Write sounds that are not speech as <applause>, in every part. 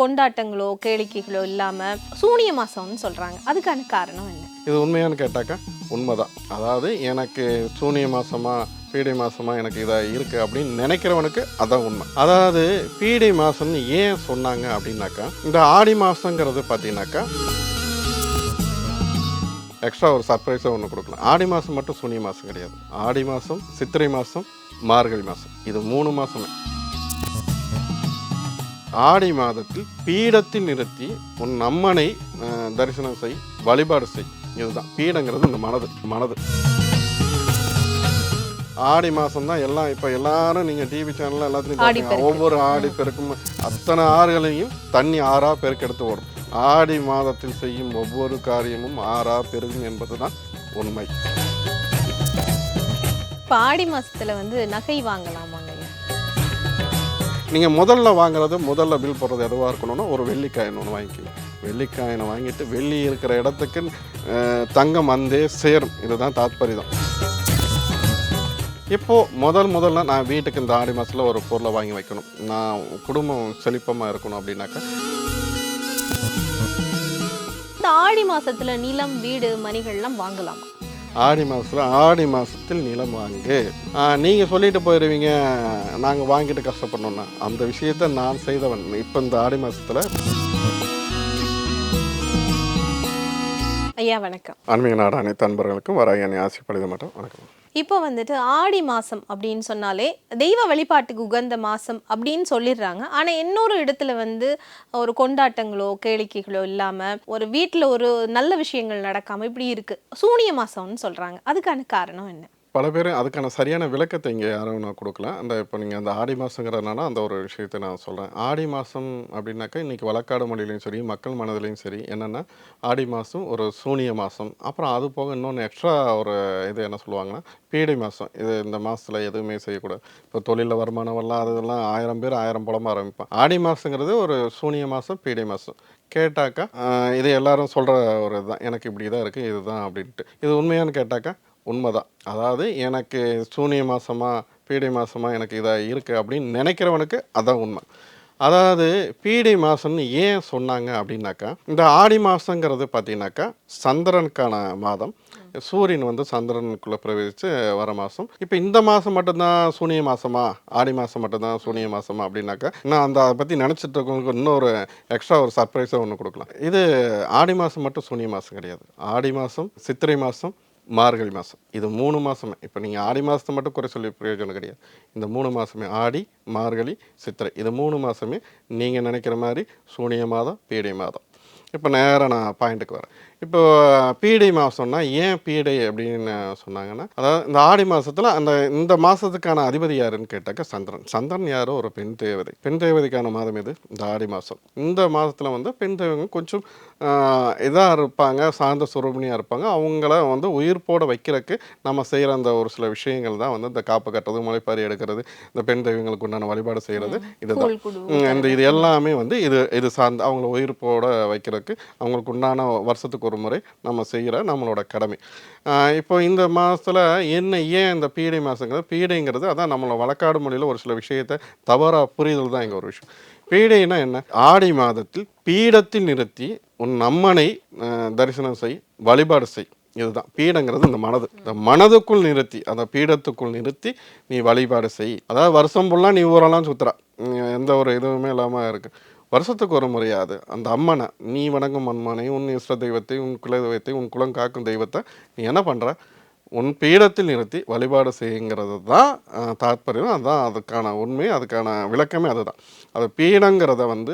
கொண்டாட்டங்களோ கேளிக்கைகளோ இல்லாமல் சூனிய மாசம்னு சொல்கிறாங்க அதுக்கான காரணம் என்ன? இது உண்மையானு கேட்டாக்கா உண்மைதான். அதாவது எனக்கு சூனிய மாசமா பீடை மாசமா எனக்கு இதாக இருக்குது அப்படின்னு நினைக்கிறவனுக்கு அதான் உண்மை. அதாவது பீடை மாசம்னு ஏன் சொன்னாங்க அப்படின்னாக்கா இந்த ஆடி மாசங்கிறது பார்த்தீங்கன்னாக்கா எக்ஸ்ட்ரா ஒரு சர்ப்ரைஸாக ஒன்று கொடுக்கலாம். ஆடி மாதம் மட்டும் சூனிய மாதம் கிடையாது. ஆடி மாதம் சித்திரை மாதம் மார்கழி மாதம் இது மூணு மாதமே ஆடி மாதத்தில் பீடத்தில் நிறுத்தி உன் அம்மனை தரிசனம் செய் வழிபாடு செய். இதுதான். பீடங்கிறது இந்த மனது மனது. ஆடி மாதம் தான் எல்லாம் இப்போ எல்லாரும் நீங்கள் டிவி சேனலில் எல்லாத்துலையும். ஒவ்வொரு ஆடி பெருக்கும் அத்தனை ஆறுகளையும் தண்ணி ஆறா பெருக்கெடுத்து ஓடும். ஆடி மாதத்தில் செய்யும் ஒவ்வொரு காரியமும் ஆறா பெருகும் என்பது தான் உண்மை. இப்ப ஆடி மாசத்துல வந்து நகை வாங்கலாமாங்க நீங்கள் முதல்ல வாங்குறது முதல்ல பில் போடுறது எதுவாக இருக்கணும்னா ஒரு வெள்ளிக்காயின் ஒன்று வாங்கிக்கலாம் வெள்ளிக்காயினை வாங்கிட்டு வெள்ளி இருக்கிற இடத்துக்கு தங்கம் வந்தே சேரும். இதுதான் தாத்பரியம் இப்போது முதல் முதல்ல நான் வீட்டுக்கு இந்த ஆடி மாதத்தில் ஒரு பொருளை வாங்கி வைக்கணும். நான் குடும்பம் செழிப்பமாக இருக்கணும் அப்படின்னாக்கா. இந்த ஆடி மாதத்தில் நிலம் வீடு மணிகள்லாம் வாங்கலாமா? ஆடி மாதத்தில் ஆடி மாதத்தில் நிலம் வாங்கு. நீங்கள் சொல்லிட்டு போயிடுவீங்க நாங்கள் வாங்கிட்டு கஷ்டப்படணும்னா. அந்த விஷயத்தை நான் செய்தவன். இப்போ இந்த ஆடி மாதத்தில் ஐயா வணக்கம். ஆன்மீக நாடு அனைத்து அன்பர்களுக்கும் வராயணி ஆசைப்படுத மாட்டோம். வணக்கம். இப்போ வந்துட்டு ஆடி மாதம் அப்படின்னு சொன்னாலே தெய்வ வழிபாட்டுக்கு உகந்த மாதம் அப்படின்னு சொல்லிடுறாங்க. ஆனால் இன்னொரு இடத்துல வந்து ஒரு கொண்டாட்டங்களோ கேளிக்கைகளோ இல்லாமல் ஒரு வீட்டில் ஒரு நல்ல விஷயங்கள் நடக்காமல் இப்படி இருக்குது சூனிய மாதம்னு சொல்கிறாங்க அதுக்கான காரணம் என்ன? பல பேர் அதுக்கான சரியான விளக்கத்தை இங்கே யாரும் நான் கொடுக்கல. அந்த இப்போ நீங்கள் அந்த ஆடி மாதங்கிறதுனால அந்த ஒரு விஷயத்தை நான் சொல்கிறேன் ஆடி மாதம் அப்படின்னாக்கா இன்றைக்கி வழக்காடு மொழியிலையும் சரி மக்கள் மனதிலையும் சரி என்னென்னா ஆடி மாதம் ஒரு சூனிய மாதம் அப்புறம் அது போக இன்னொன்று எக்ஸ்ட்ரா ஒரு இது என்ன சொல்லுவாங்கன்னா பீடை மாதம் இது இந்த மாதத்தில் எதுவுமே செய்யக்கூடாது. இப்போ தொழிலில் வருமானம் வரலாம் அதெல்லாம் ஆயிரம் பேர் ஆயிரம் புலமாக ஆரம்பிப்பான் ஆடி மாதங்கிறது ஒரு சூனிய மாதம் பீடை மாதம் கேட்டாக்கா இது எல்லாரும் சொல்கிற ஒரு இதுதான். எனக்கு இப்படி தான் இருக்குது இதுதான் அப்படின்ட்டு. இது உண்மையான்னு கேட்டாக்கா உண்மைதான். அதாவது எனக்கு சூனிய மாதமாக பீடை மாதமாக எனக்கு இதாக இருக்குது அப்படின்னு நினைக்கிறவனுக்கு அதான் உண்மை. அதாவது பீடை மாதம்னு ஏன் சொன்னாங்க அப்படின்னாக்கா இந்த ஆடி மாதங்கிறது பார்த்தீங்கன்னாக்கா சந்திரனுக்கான மாதம். சூரியன் வந்து சந்திரனுக்குள்ளே பிரவேசித்து வர மாதம் இப்போ இந்த மாதம் மட்டும்தான் சூனிய மாதமா ஆடி மாதம் மட்டும்தான் சூனிய மாதமா அப்படின்னாக்கா நான் அந்த அதை பற்றி நினச்சிட்டு இருக்கவங்களுக்கு இன்னொரு எக்ஸ்ட்ரா ஒரு சர்ப்ரைஸாக ஒன்று கொடுக்கலாம். இது ஆடி மாதம் மட்டும் சூனிய மாதம் கிடையாது. ஆடி மாதம் சித்திரை மாதம் மார்கழி மாதம் இது மூணு மாதமே இப்போ நீங்கள் ஆடி மாதத்தை மட்டும் குறை சொல்லி பிரயோஜனம் கிடையாது. இந்த மூணு மாதமே ஆடி மார்கழி சித்திரை. இது மூணு மாதமே நீங்கள் நினைக்கிற மாதிரி சூனிய மாதம் பீடை மாதம். இப்போ நேராக நான் பாயிண்ட்டுக்கு வரேன். இப்போ பீடை மாதம்னா ஏன் பீடை அப்படின்னு சொன்னாங்கன்னா அதாவது இந்த ஆடி மாதத்தில் அந்த இந்த மாதத்துக்கான அதிபதி யாருன்னு கேட்டாக்கா சந்திரன். சந்திரன் யாரோ ஒரு பெண் தேவதை. பெண் தேவதைக்கான மாதம் இது இந்த ஆடி மாதம் இந்த மாதத்தில் வந்து பெண் தேவங்க கொஞ்சம் இதாக இருப்பாங்க சார்ந்த சுரூபினியாக இருப்பாங்க. அவங்கள வந்து உயிர்ப்போட வைக்கிறதுக்கு நம்ம செய்கிற அந்த ஒரு சில விஷயங்கள் தான் வந்து இந்த காப்பு கட்டுறது முளைப்பாரி எடுக்கிறது இந்த பெண் தெய்வங்களுக்கு உண்டான வழிபாடு செய்கிறது இதுதான். இந்த இது எல்லாமே வந்து இது இது சார்ந்து அவங்கள உயிர்ப்போட வைக்கிறதுக்கு அவங்களுக்கு உண்டான வருஷத்துக்கு ஒரு முறை நம்ம செய்கிற நம்மளோட கடமை. இப்போ இந்த மாதத்தில் என்ன ஏன் இந்த பீடை மாதங்கிறது பீடைங்கிறது அதான் நம்மளோட வழக்காடு மொழியில் ஒரு சில விஷயத்தை தவறாக புரிதல் தான் இங்கே ஒரு விஷயம். பீடைனா என்ன? ஆடி மாதத்தில் பீடத்தில் நிறுத்தி உன் அம்மனை தரிசனம் செய் வழிபாடு செய். இதுதான். பீடங்கிறது இந்த மனது. இந்த மனதுக்குள் நிறுத்தி அந்த பீடத்துக்குள் நிறுத்தி நீ வழிபாடு செய். அதாவது வருஷம் ஃபுல்லாக நீ ஊரெல்லாம் சுற்றுறா எந்த ஒரு இதுவுமே இல்லாமல் இருக்குது வருஷத்துக்கு ஒரு முறையாது அந்த அம்மனை நீ வணங்கும் அம்மனை உன் இஷ்ட தெய்வத்தை உன் குல தெய்வத்தை உன் குலம் காக்கும் தெய்வத்தை நீ என்ன பண்ணுற உன் பீடத்தில் நிறுத்தி வழிபாடு செய்யுங்கிறது தான் தாற்பயம் அதுதான் அதுக்கான உண்மை அதுக்கான விளக்கமே அதுதான். அது பீடங்கிறத வந்து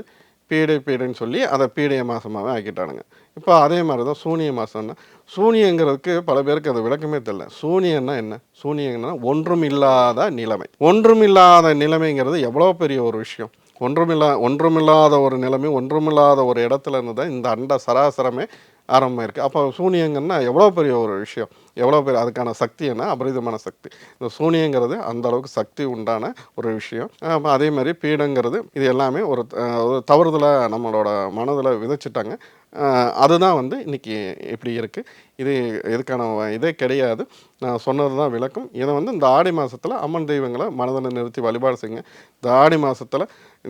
பீடை பீடைன்னு சொல்லி அதை பீடைய மாதமாகவே ஆக்கிட்டானுங்க. இப்போ அதே மாதிரி தான் சூனிய மாதம்னா சூனியங்கிறதுக்கு பல பேருக்கு அது விளக்கமே தெரியல. சூனியன்னா என்ன? சூனியங்கன்னா ஒன்றும் இல்லாத நிலைமை. ஒன்றும் இல்லாத நிலைமைங்கிறது எவ்வளோ பெரிய ஒரு விஷயம். ஒன்றுமில்லா ஒன்றுமில்லாத ஒரு நிலைமை ஒன்றுமில்லாத ஒரு இடத்துல இருந்து தான் இந்த அண்ட சராசரமே ஆரம்பமாயிருக்கு. அப்போ சூனியங்கன்னா எவ்வளோ பெரிய ஒரு விஷயம்? எவ்வளோ பெரிய அதுக்கான சக்தி என்ன? அபரிதமான சக்தி. இந்த சூனியங்கிறது அந்த அளவுக்கு சக்தி உண்டான ஒரு விஷயம். அப்போ அதே மாதிரி பீடங்கிறது இது எல்லாமே ஒரு தவறுதலாக நம்மளோட மனதில் விதைச்சிட்டாங்க. அதுதான் வந்து இன்னைக்கு இப்படி இருக்குது இது இதுக்கான இதே கிடையாது. நான் சொன்னது தான் விளக்கம். இதை வந்து இந்த ஆடி மாதத்தில் அம்மன் தெய்வங்களை மனதில் நிறுத்தி வழிபாடு செய்யுங்க. இந்த ஆடி மாதத்தில்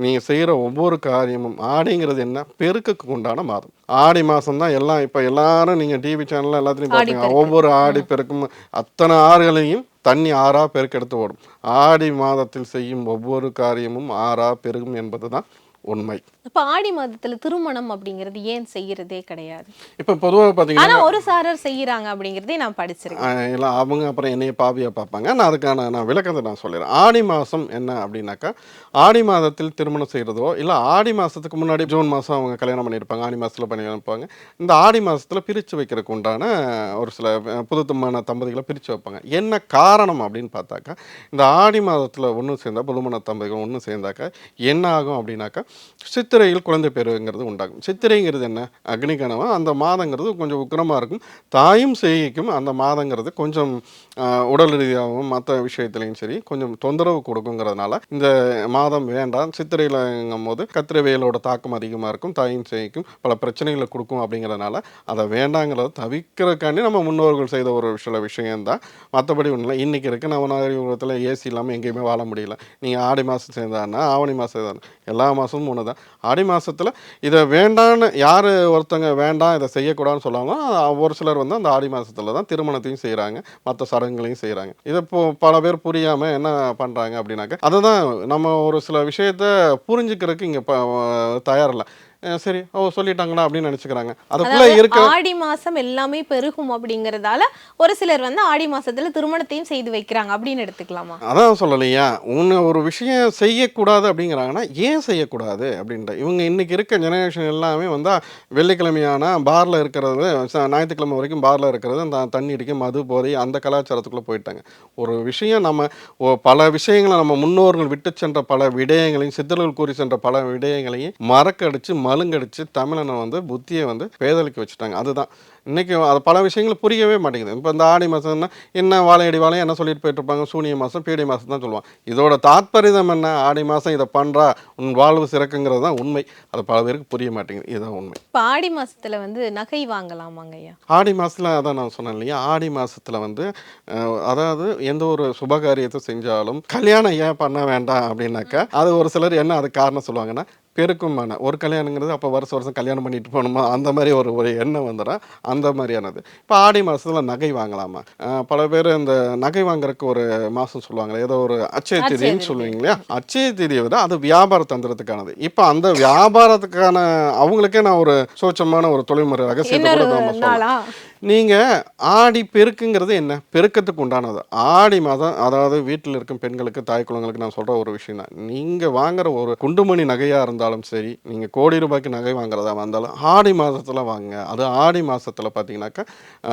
நீங்கள் செய்கிற ஒவ்வொரு காரியமும் ஆடிங்கிறது என்ன? பெருக்குக்கு உண்டான மாதம். ஆடி மாதம் தான் எல்லாம் இப்போ எல்லாரும் நீங்கள் டிவி சேனலில் எல்லாத்துலேயும் பார்ப்பீங்க. ஒவ்வொரு ஆடி பெருக்கும் அத்தனை ஆறுகளையும் தண்ணி ஆறா பெருக்கெடுத்து ஓடும். ஆடி மாதத்தில் செய்யும் ஒவ்வொரு காரியமும் ஆறா பெருகும் என்பது தான் உண்மை. அப்ப ஆடி மாதத்துல திருமணம் அப்படிங்கிறது ஏன் செய்யறதே கிடையாது? இப்போ பொதுவாக பார்த்தீங்கன்னா ஒரு சாரர் செய்யறாங்க அப்படிங்கறதே நான் படிச்சிருக்கேன். இல்லை அவங்க அப்புறம் என்னைய பாவியாக பார்ப்பாங்க. நான் அதுக்கான நான் விளக்கத்தை நான் சொல்லிடுறேன். ஆடி மாதம் என்ன அப்படின்னாக்கா ஆடி மாதத்தில் திருமணம் செய்கிறதோ இல்லை ஆடி மாதத்துக்கு முன்னாடி ஜூன் மாதம் அவங்க கல்யாணம் பண்ணியிருப்பாங்க. ஆடி மாதத்தில் பண்ணி வைப்பாங்க இந்த ஆடி மாதத்தில் பிரித்து வைக்கிறதுக்கு உண்டான ஒரு சில அஹ், புது திருமண தம்பதிகளை பிரித்து வைப்பாங்க. என்ன காரணம் அப்படின்னு பார்த்தாக்கா இந்த ஆடி மாதத்தில் ஒன்று சேர்ந்தா புதுமண தம்பதிகள் ஒன்று சேர்ந்தாக்கா என்ன ஆகும் அப்படின்னாக்கா சித்திரையில் குழந்தை பேருங்கிறது உண்டாகும். சித்திரைங்கிறது என்ன? அக்னி கணவன் அந்த மாதங்கிறது கொஞ்சம் உக்கிரமாக இருக்கும். தாயும் செய்கைக்கும் அந்த மாதங்கிறது கொஞ்சம் உடல் ரீதியாகவும் மற்ற விஷயத்துலையும் சரி கொஞ்சம் தொந்தரவு கொடுக்குங்கிறதுனால இந்த மாதம் வேண்டாம் சித்திரையிலங்கும் போது கத்திரவேலோட தாக்கம் அதிகமாக இருக்கும் தாயும் செய்யும் பல பிரச்சனைகளை கொடுக்கும் அப்படிங்கிறதுனால அதை வேண்டாங்கிறத தவிக்கிறக்காண்டி நம்ம முன்னோர்கள் செய்த ஒரு சில விஷயம்தான். மற்றபடி ஒன்றும் இல்லை. இன்றைக்கி இருக்க நம்ம நாகரிகத்தில் ஏசி இல்லாமல் எங்கேயுமே வாழ முடியல. நீங்கள் ஆடி மாதம் சேர்ந்தாருன்னா ஆவணி மாதம் சேர்ந்தாருன்னா எல்லா மாதமும் ஒன்று தான் ஆடி மாதத்தில் இதை வேண்டான்னு யார் ஒருத்தங்க வேண்டாம் இதை செய்யக்கூடாதுன்னு சொல்லாமல் ஒரு சிலர் வந்து அந்த ஆடி மாதத்தில் தான் திருமணத்தையும் செய்கிறாங்க மற்ற சடங்குகளையும் செய்கிறாங்க இதை இப்போ பல பேர் புரியாமல் என்ன பண்ணுறாங்க அப்படின்னாக்க அதை தான் நம்ம ஒரு சில விஷயத்த புரிஞ்சுக்கிறதுக்கு இங்கே தயாரில்லை. சரி. ஓ சொல்லிட்டாங்கடா அப்படின்னு நினச்சிக்கிறாங்க. அதுக்குள்ளே இருக்க ஆடி மாசம் எல்லாமே பெருகும் அப்படிங்கறதால ஒரு சிலர் வந்து ஆடி மாசத்துல திருமணத்தையும் செய்து வைக்கிறாங்க அப்படின்னு எடுத்துக்கலாமா? அதான் சொல்லலையா? உன்னை ஒரு விஷயம் செய்யக்கூடாது அப்படிங்கிறாங்கன்னா ஏன் செய்யக்கூடாது அப்படின்ற. இவங்க இன்னைக்கு இருக்க ஜெனரேஷன் எல்லாமே வந்து வெள்ளிக்கிழமையான பாரில் இருக்கிறது ஞாயிற்றுக்கிழமை வரைக்கும் பாரில் இருக்கிறது அந்த தண்ணி அடிக்க மது போதை அந்த கலாச்சாரத்துக்குள்ளே போயிட்டாங்க. ஒரு விஷயம் நம்ம பல விஷயங்களை நம்ம முன்னோர்கள் விட்டு சென்ற பல விடயங்களையும் சித்தர்கள் கூறி சென்ற பல விடயங்களையும் மறக்கடிச்சு மழுங்கடிச்சு தமிழனை வந்து புத்தியை வந்து பேதலிக்க வச்சுட்டாங்க. அதுதான். இன்னைக்கு அது பல விஷயங்கள் புரியவே மாட்டேங்குது. இப்போ இந்த ஆடி மாதம்னா என்ன வாழையடி வாழை என்ன சொல்லிட்டு போயிட்டு இருப்பாங்க சூனிய மாதம் பீடி மாதம் தான் சொல்லுவாங்க. இதோட தாத்பரியம் என்ன? ஆடி மாதம் இதை பண்ணுறா உன் வாழ்வு சிறக்குங்கிறது தான் உண்மை. அது பல பேருக்கு புரிய மாட்டேங்குது. இதுதான் உண்மை. இப்ப ஆடி மாசத்துல வந்து நகை வாங்கலாமாங்க ஐயா? ஆடி மாதத்தில் அதான் நான் சொன்னேன் இல்லையா? ஆடி மாதத்தில் வந்து அதாவது எந்த ஒரு சுபகாரியத்தை செஞ்சாலும் கல்யாணம் ஏன் பண்ண வேண்டாம் அப்படின்னாக்கா அது ஒரு சிலர் என்ன அது காரணம் சொல்லுவாங்கன்னா பெருக்குமான ஒரு கல்யாணங்கிறது அப்போ வருஷம் வருஷம் கல்யாணம் பண்ணிட்டு போகணுமா? அந்த மாதிரி ஒரு ஒரு எண்ணம் வந்துடும் அந்த மாதிரியானது. இப்போ ஆடி மாதத்தில் நகை வாங்கலாமா? பல பேர் இந்த நகை வாங்குறதுக்கு ஒரு மாதம் சொல்லுவாங்களே ஏதோ ஒரு அச்சய திதின்னு திதி. சொல்லுவீங்க இல்லையா அச்சய திதியை விட அது வியாபார தந்திரத்துக்கானது. இப்போ அந்த வியாபாரத்துக்கான அவங்களுக்கே நான் ஒரு சோச்சமான ஒரு தொழில்முறை ரகசியத்தை கூட நீங்கள் ஆடி பெருக்குங்கிறது என்ன? பெருக்கத்துக்கு உண்டானது. ஆடி மாதம் அதாவது வீட்டில் இருக்கும் பெண்களுக்கு தாய் குழந்தைகளுக்கு நான் சொல்கிற ஒரு விஷயம் தான். நீங்கள் வாங்குற ஒரு குண்டுமணி நகையாக இருந்தாலும் சரி நீங்கள் கோடி ரூபாய்க்கு நகை வாங்குறதா இருந்தாலும் ஆடி மாதத்தில் வாங்குங்க. அது ஆடி மாதத்தில் பார்த்தீங்கன்னாக்கா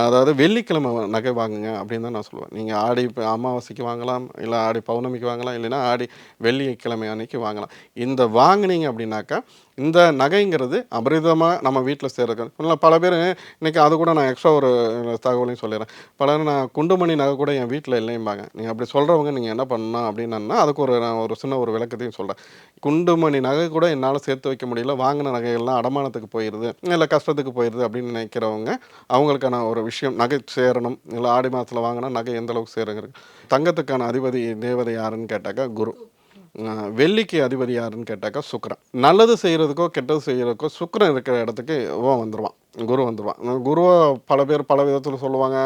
அதாவது வெள்ளிக்கிழமை நகை வாங்குங்க அப்படின்னு தான் நான் சொல்லுவேன். நீங்கள் ஆடி அமாவாசைக்கு வாங்கலாம் இல்லை ஆடி பௌர்ணமிக்கு வாங்கலாம் இல்லைன்னா ஆடி வெள்ளிக்கிழமை அன்னைக்கு வாங்கலாம். இந்த வாங்கினீங்க அப்படின்னாக்கா இந்த நகைங்கிறது அபரிதமாக நம்ம வீட்டில் சேர்றது பல பேர் இன்றைக்கி அது கூட நான் எக்ஸ்ட்ரா ஒரு தகவலையும் சொல்லிடுறேன். பலர் நான் குண்டுமணி நகை கூட என் வீட்டில் இல்லைம்பாங்க. நீங்கள் அப்படி சொல்கிறவங்க நீங்கள் என்ன பண்ணணும் அப்படின்னா அதுக்கு ஒரு நான் ஒரு சின்ன ஒரு விளக்கத்தையும் சொல்கிறேன் குண்டுமணி நகை கூட என்னால் சேர்த்து வைக்க முடியல. வாங்கின நகைகள்லாம் அடமானத்துக்கு போயிடுது இல்லை கஷ்டத்துக்கு போயிடுது அப்படின்னு நினைக்கிறவங்க அவங்களுக்கான ஒரு விஷயம் நகை சேரணும். இல்லை ஆடி மாதத்தில் வாங்கினா நகை எந்த அளவுக்கு சேருங்கிறது. தங்கத்துக்கான அதிபதி தேவதை யாருன்னு கேட்டாக்கா குரு. வெள்ளிக்கு அதிபதி யாருன்னு கேட்டாக்கா சுக்கிரன். நல்லது செய்கிறதுக்கோ கெட்டது செய்கிறதுக்கோ சுக்கிரன் இருக்கிற இடத்துக்கு இவன் வந்துடுவான் குரு வந்துடுவான் குருவை பல பேர் பல விதத்தில் சொல்லுவாங்க.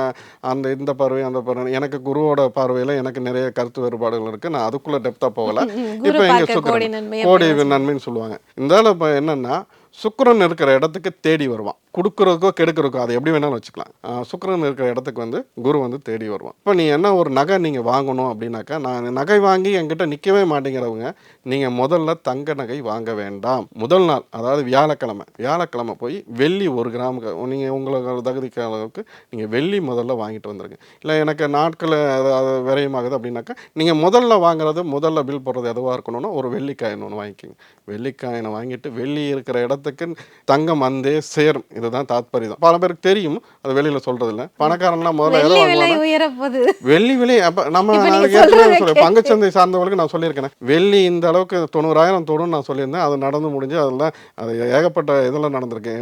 அந்த இந்த பார்வை அந்த பார்வை எனக்கு குருவோட பார்வையில் எனக்கு நிறைய கருத்து வேறுபாடுகள் இருக்குது நான் அதுக்குள்ளே டெப்த்தாக போகல. <laughs> இப்போ எங்க பார்க்க கோடி சுக்கிரன் கோடி நன்மைன்னு சொல்லுவாங்க. இந்த இப்போ என்னன்னா சுக்கரன் இருக்கிற இடத்துக்கு தேடி வருவான். கொடுக்குறதுக்கோ கெடுக்கிறதுக்கோ அதை எப்படி வேணாலும் வச்சுக்கலாம். சுக்கரன் இருக்கிற இடத்துக்கு வந்து குரு வந்து தேடி வருவான். இப்போ நீ என்ன ஒரு நகை நீங்கள் வாங்கணும் அப்படின்னாக்கா நான் நகை வாங்கி என்கிட்ட நிற்கவே மாட்டேங்கிறவங்க நீங்கள் முதல்ல தங்க நகை வாங்க வேண்டாம். முதல் நாள் அதாவது வியாழக்கிழமை வியாழக்கிழமை போய் வெள்ளி ஒரு கிராமுக்கு நீங்கள் உங்களுக்கு தகுதிக்கு அளவுக்கு நீங்கள் வெள்ளி முதல்ல வாங்கிட்டு வந்துருங்க. இல்லை எனக்கு நாட்கள் அது விரயமாகுது அப்படின்னாக்கா நீங்கள் முதல்ல வாங்குறது முதல்ல பில் போடுறது எதுவாக இருக்கணும்னா ஒரு வெள்ளிக்காயின் ஒன்று வாங்கிக்கோங்க. வெள்ளிக்காயினை வாங்கிட்டு வெள்ளி இருக்கிற இடத்து மாதத்துக்கு தங்கம் வந்தே சேரும். இதுதான் தாத்பரியம். பல பேருக்கு தெரியும். அது வெளியில் சொல்கிறது இல்லை பணக்காரன்லாம் முதல்ல எதை வாங்குவாங்க வெள்ளி விலை அப்ப நம்ம சொல்றத பங்குச்சந்தை சார்ந்தவர்களுக்கு நான் சொல்லியிருக்கேன். வெள்ளி இந்த அளவுக்கு தொண்ணூறாயிரம் தொடும் நான் சொல்லியிருந்தேன். அது நடந்து முடிஞ்சு அதெல்லாம் அது ஏகப்பட்ட இதெல்லாம் நடந்திருக்கு.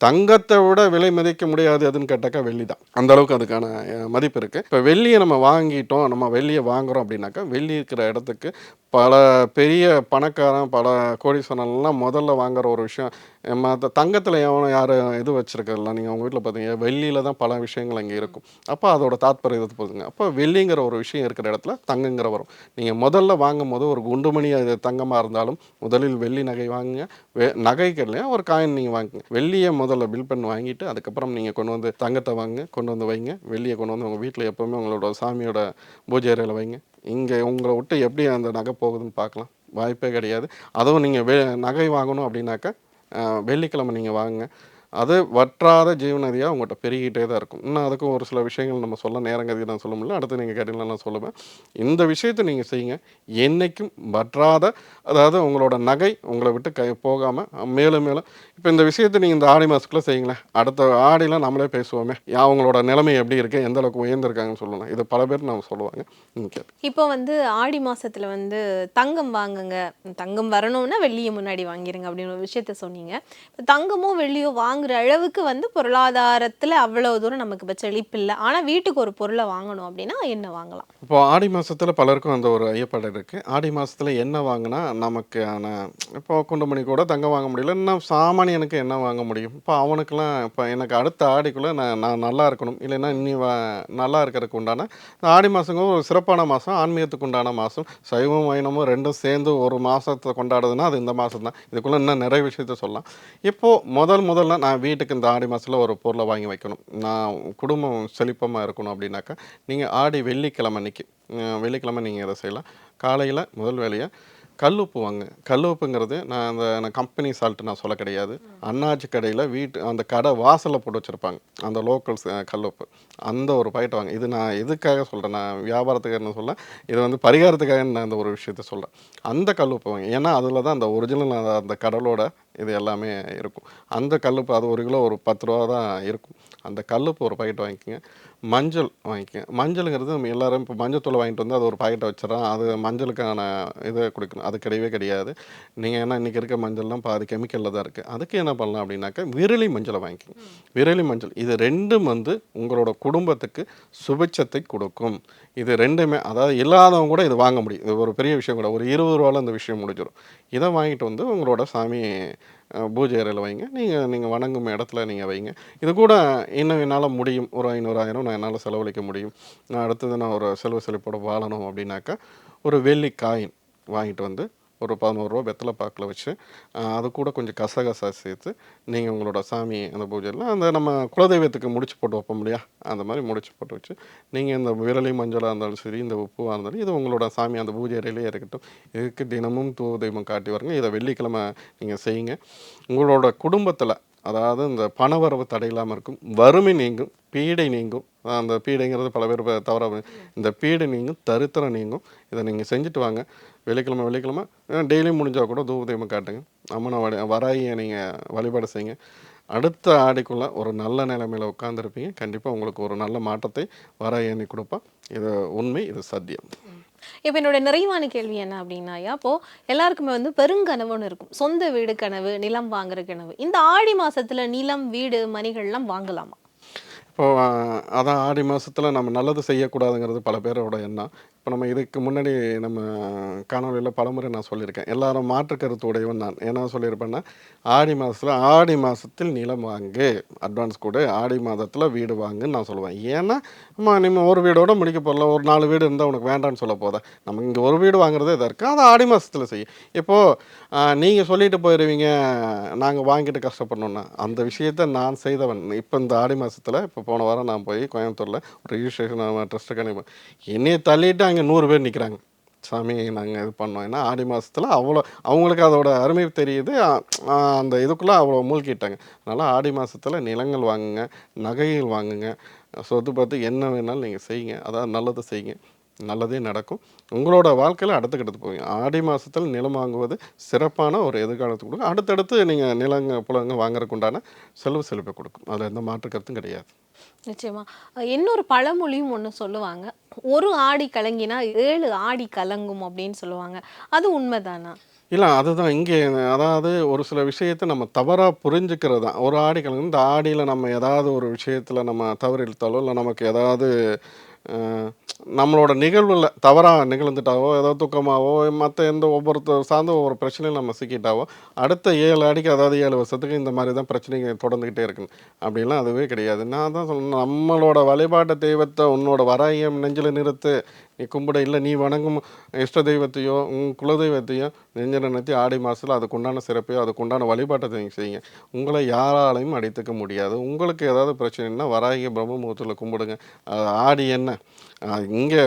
தங்கத்தை விட விலை மதிக்க முடியாது அதுன்னு கேட்டாக்கா வெள்ளி தான். அந்த அளவுக்கு அதுக்கான மதிப்பு இருக்குது இப்போ வெள்ளியை நம்ம வாங்கிட்டோம் நம்ம வெள்ளியை வாங்குறோம் அப்படின்னாக்கா வெள்ளி இருக்கிற இடத்துக்கு பல பெரிய பணக்காரன் பல கோடீஸ்வரன்லாம் முதல்ல வாங்குற ஒரு விஷயம் மற்ற தங்கத்தில் எவனும் யாரும் இது வச்சுருக்கல நீங்கள் உங்கள் வீட்டில் பார்த்தீங்க வெள்ளியில் தான் பல விஷயங்கள் அங்கே இருக்கும். அப்போ அதோட தாத்பரியத்தை போதுங்க அப்போ வெள்ளிங்கிற ஒரு விஷயம் இருக்கிற இடத்துல தங்கங்கிற வரும். நீங்கள் முதல்ல வாங்கும் போது ஒரு குண்டுமணி அது தங்கமாக இருந்தாலும் முதலில் வெள்ளி நகை வாங்குங்க. வெ நகைக்கல்லையா ஒரு காயின் நீங்கள் வாங்குங்க. வெள்ளியை முதல்ல பில் பண்ணி வாங்கிட்டு அதுக்கப்புறம் நீங்கள் கொண்டு வந்து தங்கத்தை வாங்க கொண்டு வந்து வைங்க. வெள்ளியை கொண்டு வந்து உங்கள் வீட்டில் எப்போவுமே உங்களோட சாமியோட பூஜை அறையில் வைங்க. இங்கே உங்களை விட்டு எப்படி அந்த நகை போகுதுன்னு பார்க்கலாம் வாய்ப்பே கிடையாது. அதுவும் நீங்கள் வெ நகை வாங்கணும் அப்படின்னாக்கா வெள்ளிக்கிழமை நீங்கள் வாங்க. அது வற்றாத ஜீவநதியாக உங்கள்கிட்ட பெருகிட்டே தான் இருக்கும். இன்னும் அதுக்கும் ஒரு சில விஷயங்கள் நம்ம சொல்ல நேரங்கதி நான் சொல்ல முடியல. அடுத்து நீங்கள் கேட்டீங்கன்னா நான் சொல்லுவேன். இந்த விஷயத்தை நீங்கள் செய்யுங்க. என்றைக்கும் வற்றாத அதாவது உங்களோட நகை உங்களை விட்டு கை போகாமல் மேலும் மேலும். இப்போ இந்த விஷயத்தை நீங்கள் இந்த ஆடி மாதத்துக்குள்ளே செய்யுங்களேன். அடுத்த ஆடியில் நம்மளே பேசுவோமே. யா, அவங்களோட நிலைமை எப்படி இருக்கு? எந்த அளவுக்கு உயர்ந்திருக்காங்கன்னு சொல்லலாம் இது பல பேர் நம்ம சொல்லுவாங்க. நீங்கள் இப்போ வந்து ஆடி மாதத்தில் வந்து தங்கம் வாங்குங்க. தங்கம் வரணும்னா வெள்ளியை முன்னாடி வாங்கிருங்க அப்படின்னு ஒரு விஷயத்த சொன்னீங்க. இப்போ தங்கமோ வெள்ளியோ வாங்குற அளவுக்கு வந்து பொருளாதாரத்துல அவ்வளவு தூரம் நமக்கு இப்போ செழிப்பு இல்லை. ஆனா வீட்டுக்கு ஒரு பொருளை வாங்கணும் அப்படின்னா என்ன வாங்கலாம்? இப்போ ஆடி மாதத்தில் பலருக்கும் அந்த ஒரு ஐயப்பாடு இருக்குது ஆடி மாதத்தில் என்ன வாங்கினா நமக்கான இப்போ குண்டுமணி கூட தங்கம் வாங்க முடியல. இன்னும் சாமானியனுக்கு என்ன வாங்க முடியும்? இப்போ அவனுக்கெல்லாம் இப்போ எனக்கு அடுத்த ஆடிக்குள்ளே நான் நான் நல்லா இருக்கணும். இல்லைன்னா இன்னி வா நல்லா இருக்கிறதுக்கு உண்டான ஆடி மாதங்க ஒரு சிறப்பான மாதம் ஆன்மீகத்துக்கு உண்டான மாதம் சைவம் வைணமும் ரெண்டும் சேர்ந்து ஒரு மாதத்தை கொண்டாடுதுன்னா அது இந்த மாதம் தான் இதுக்குள்ளே இன்னும் நிறைய விஷயத்த சொல்லலாம். இப்போது முதல் முதல்ல நான் வீட்டுக்கு இந்த ஆடி மாதத்தில் ஒரு பொருளை வாங்கி வைக்கணும். நான் குடும்பம் செழிப்பமாக இருக்கணும் அப்படின்னாக்கா நீங்கள் ஆடி வெள்ளிக்கிழமை அன்னைக்கு வெள்ளிக்கிழமை நீங்கள் இதை செய்யலாம். காலையில் முதல் வேலையை கல் உப்பு வாங்க கல் உப்புங்கிறது நான் அந்த நான் கம்பெனி சால்ட்டு நான் சொல்ல கிடையாது. அண்ணாச்சி கடையில் வீட்டு அந்த கடை வாசலில் போட்டு வச்சுருப்பாங்க. அந்த லோக்கல்ஸ் உப்பு அந்த ஒரு பாக்கெட் வாங்க. இது நான் எதுக்காக சொல்கிறேன் நான் வியாபாரத்துக்கு என்ன சொல்ல இது வந்து பரிகாரத்துக்காக நான் இந்த ஒரு விஷயத்த சொல்கிறேன் அந்த கல் உப்பு வாங்க. ஏன்னா அதில் தான் அந்த ஒரிஜினல் அந்த கடலோட இது எல்லாமே இருக்கும். அந்த கல்லுப்பு அது ஒரு கிலோ ஒரு பத்து ரூபா தான் இருக்கும். அந்த கல்லுப்பு ஒரு பாக்கெட் வாங்கிக்கோங்க. மஞ்சள் வாங்கிக்கோங்க மஞ்சளுங்கிறது நம்ம எல்லாரும் இப்போ மஞ்சத்தூளை வாங்கிட்டு வந்து அது ஒரு பாக்கெட்டை வச்சிடறோம். அது மஞ்சளுக்கான இதை கொடுக்கணும். அது கிடையவே கிடையாது. நீங்கள் ஏன்னா இன்றைக்கி இருக்க மஞ்சள்லாம் பாதி கெமிக்கலில் தான் இருக்குது அதுக்கு என்ன பண்ணலாம் அப்படின்னாக்கா விரலி மஞ்சளை வாங்கிக்கோங்க. விரலி மஞ்சள் இது ரெண்டும் வந்து உங்களோட குடும்பத்துக்கு சுபிட்சத்தை கொடுக்கும். இது ரெண்டுமே அதாவது இல்லாதவங்க கூட இது வாங்க முடியும். இது ஒரு பெரிய விஷயம் கூட ஒரு இருபது ரூபாவில் இந்த விஷயம் முடிஞ்சிடும் இதை வாங்கிட்டு வந்து உங்களோட சாமி பூஜை அறையில் வைங்க. நீங்கள் நீங்கள் வணங்கும் இடத்துல நீங்கள் வைங்க. இது கூட இன்னும் என்னால் முடியும். ஒரு ஐநூறாயிரம் நான் என்னால் செலவழிக்க முடியும். நான் அடுத்தது நான் ஒரு செலவு செழிப்போடு வாழணும் அப்படின்னாக்கா ஒரு வெள்ளி காயின் வாங்கிட்டு வந்து ஒரு பதினோருவா வெத்தலை பாக்கில் வச்சு அது கூட கொஞ்சம் கசகசா சேர்த்து நீங்கள் உங்களோட சாமி அந்த பூஜையில் அந்த நம்ம குலதெய்வத்துக்கு முடிச்சு போட்டு வைப்போம் இல்லையா? அந்த மாதிரி முடிச்சு போட்டு வச்சு நீங்கள் இந்த விரலி மஞ்சளாக இருந்தாலும் சரி இந்த உப்புவாக இருந்தாலும் இது உங்களோட சாமி அந்த பூஜை அறையிலேயே இருக்கட்டும். இதுக்கு தினமும் தூ தெய்வம் காட்டி வருங்க. இதை வெள்ளிக்கிழமை நீங்கள் செய்யுங்க. உங்களோட குடும்பத்தில் அதாவது இந்த பணவரவு தடையில்லாமல் இருக்கும். வறுமை நீங்கும் பீடை நீங்கும். அந்த பீடைங்கிறது பல பேர் தவறாக இந்த பீடை நீங்கும் தரித்திரம் நீங்கும். இதை நீங்கள் செஞ்சுட்டு வாங்க. வெள்ளிக்கிழமை வெள்ளிக்கிழமை டெய்லியும் முடிஞ்சால் கூட தூப காட்டுங்க. அம்மனை வழி வராயை நீங்கள் வழிபாடு செய்யுங்க. அடுத்த ஆடிக்குள்ளே ஒரு நல்ல நிலைமையில் உட்காந்துருப்பீங்க கண்டிப்பாக உங்களுக்கு ஒரு நல்ல மாற்றத்தை வராயணி கொடுப்பா. இது உண்மை இது சத்தியம். இப்போ என்னோட நிறைவான கேள்வி என்ன அப்படின்னாயா அப்போது எல்லாருக்குமே வந்து பெருங்கனவுன்னு இருக்கும். சொந்த வீடு கனவு நிலம் வாங்குற கனவு. இந்த ஆடி மாசத்துல நிலம் வீடு மணிகள்லாம் வாங்கலாமா? இப்போ அதான் ஆடி மாதத்தில் நம்ம நல்லது செய்யக்கூடாதுங்கிறது பல பேரோட எண்ணம். இப்போ நம்ம இதுக்கு முன்னாடி நம்ம காணொலியில் பலமுறை நான் சொல்லியிருக்கேன். எல்லாரும் மாற்று கருத்துடையவன் நான். என்ன சொல்லியிருப்பேன்னா ஆடி மாதத்தில் ஆடி மாதத்தில் நிலம் வாங்கு. அட்வான்ஸ் கொடு ஆடி மாதத்தில் வீடு வாங்குன்னு நான் சொல்லுவேன். ஏன்னா நம்ம நம்ம ஒரு வீடோட முடிக்க போகல ஒரு நாலு வீடு இருந்தால் உனக்கு வேண்டாம்னு சொல்ல போதா? நம்ம இங்கே ஒரு வீடு வாங்குறதே இதாக இருக்குது அது ஆடி மாதத்தில் செய்யும் இப்போது நீங்கள் சொல்லிட்டு போயிடுவீங்க நாங்கள் வாங்கிட்டு கஷ்டப்படணுன்னா அந்த விஷயத்தை நான் செய்தவன். இப்போ இந்த ஆடி மாதத்தில் இப்போ போன வாரம் நான் போய் கோயம்புத்தூரில் ஒரு ரிஜிஸ்ட்ரேஷன் ட்ரஸ்ட்டுக்கான என்னையை தள்ளிட்டு அங்கே நூறு பேர் நிற்கிறாங்க சாமி நாங்கள் இது பண்ணோம். ஏன்னா ஆடி மாதத்தில் அவ்வளோ அவங்களுக்கு அதோட அருமை தெரியுது. அந்த இதுக்குள்ளே அவ்வளோ மூழ்கிட்டாங்க. அதனால் ஆடி மாதத்தில் நிலங்கள் வாங்குங்க நகைகள் வாங்குங்க. சொத்து பார்த்து என்ன வேணாலும் நீங்கள் செய்யுங்க. அதாவது நல்லது செய்யுங்க. நல்லதே நடக்கும். உங்களோட வாழ்க்கையில் அடுத்த கட்டத்து போவீங்க. ஆடி மாதத்தில் நிலம் வாங்குவது சிறப்பான ஒரு எதிர்காலத்துக்கு கொடுக்கும். அடுத்தடுத்து நீங்கள் நிலங்க புலங்க வாங்குறதுக்கு உண்டான செலவு செழிப்பை கொடுக்கும். அதில் எந்த மாற்று கருத்தும் கிடையாது. நிச்சயமா. இன்னொரு பழமொழியும் ஒன்று சொல்லுவாங்க. ஒரு ஆடி கலங்கினா ஏழு ஆடி கலங்கும் அப்படின்னு சொல்லுவாங்க. அது உண்மைதானா? இல்லை அதுதான். இங்கே அதாவது ஒரு சில விஷயத்தை நம்ம தவறாக புரிஞ்சுக்கிறது தான். ஒரு ஆடி கலங்கு இந்த ஆடியில் நம்ம ஏதாவது ஒரு விஷயத்தில் நம்ம தவறு இழுத்தாலோ இல்லை நமக்கு ஏதாவது நம்மளோட நிகழ்வில் தவறாக நிகழ்ந்துட்டாவோ ஏதோ துக்கமாகவோ மற்ற எந்த ஒவ்வொருத்தர் சார்ந்த ஒவ்வொரு பிரச்சனையும் நம்ம சிக்கிட்டாவோ அடுத்த ஏழு அடிக்கு அதாவது ஏழு வருஷத்துக்கு இந்த மாதிரி தான் பிரச்சனைகள் தொடர்ந்துக்கிட்டே இருக்குன்னு அப்படிலாம் அதுவே கிடையாது. நான் தான் சொல்லணும் நம்மளோட வழிபாட்டு தெய்வத்தை உன்னோட வராயம் நெஞ்சில் நிறுத்து நீ கும்பிட இல்லை நீ வணங்கும் இஷ்ட தெய்வத்தையோ உன் குலதெய்வத்தையோ நெஞ்சில் ஆடி மாதத்தில் அதுக்குண்டான சிறப்பையோ அதுக்குண்டான வழிபாட்டை நீங்கள் செய்யுங்க. உங்களை யாராலையும் அடித்துக்க முடியாது. உங்களுக்கு ஏதாவது பிரச்சனைனா வராகி பிரம்மமுகத்தில் கும்பிடுங்க. ஆடி என்ன? இங்கே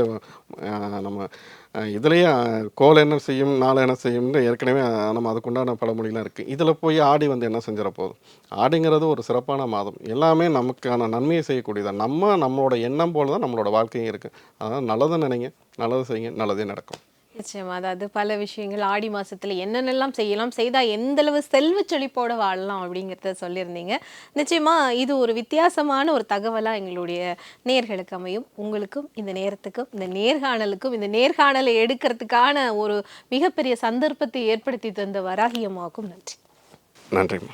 நம்ம இதுலேயும் கோல் என்ன செய்யும் நாள் என்ன செய்யும்னு ஏற்கனவே நம்ம அதுக்குண்டான பழமொழிலாம் இருக்குது இதில் போய் ஆடி வந்து என்ன செஞ்சிட போகுது? ஆடிங்கிறது ஒரு சிறப்பான மாதம். எல்லாமே நமக்கான நன்மையை செய்யக்கூடியதான் நம்ம நம்மளோட எண்ணம் போல தான் நம்மளோட வாழ்க்கையும் இருக்குது அதனால் நல்லதை நினைங்க நல்லதை செய்யுங்க நல்லதே நடக்கும். நிச்சயமா. அதாவது பல விஷயங்கள் ஆடி மாசத்துல என்னென்னலாம் செய்யலாம் செய்தா எந்த அளவு செல்வ செழிப்போட வாழலாம் அப்படிங்கிறத சொல்லியிருந்தீங்க. நிச்சயமா இது ஒரு வித்தியாசமான ஒரு தகவலா எங்களுடைய நேர்களுக்கு அமையும். உங்களுக்கும் இந்த நேரத்துக்கும் இந்த நேர்காணலுக்கும் இந்த நேர்காணலை எடுக்கிறதுக்கான ஒரு மிகப்பெரிய சந்தர்ப்பத்தை ஏற்படுத்தி தந்த வராகியமாக்கும் நன்றி. நன்றிம்மா.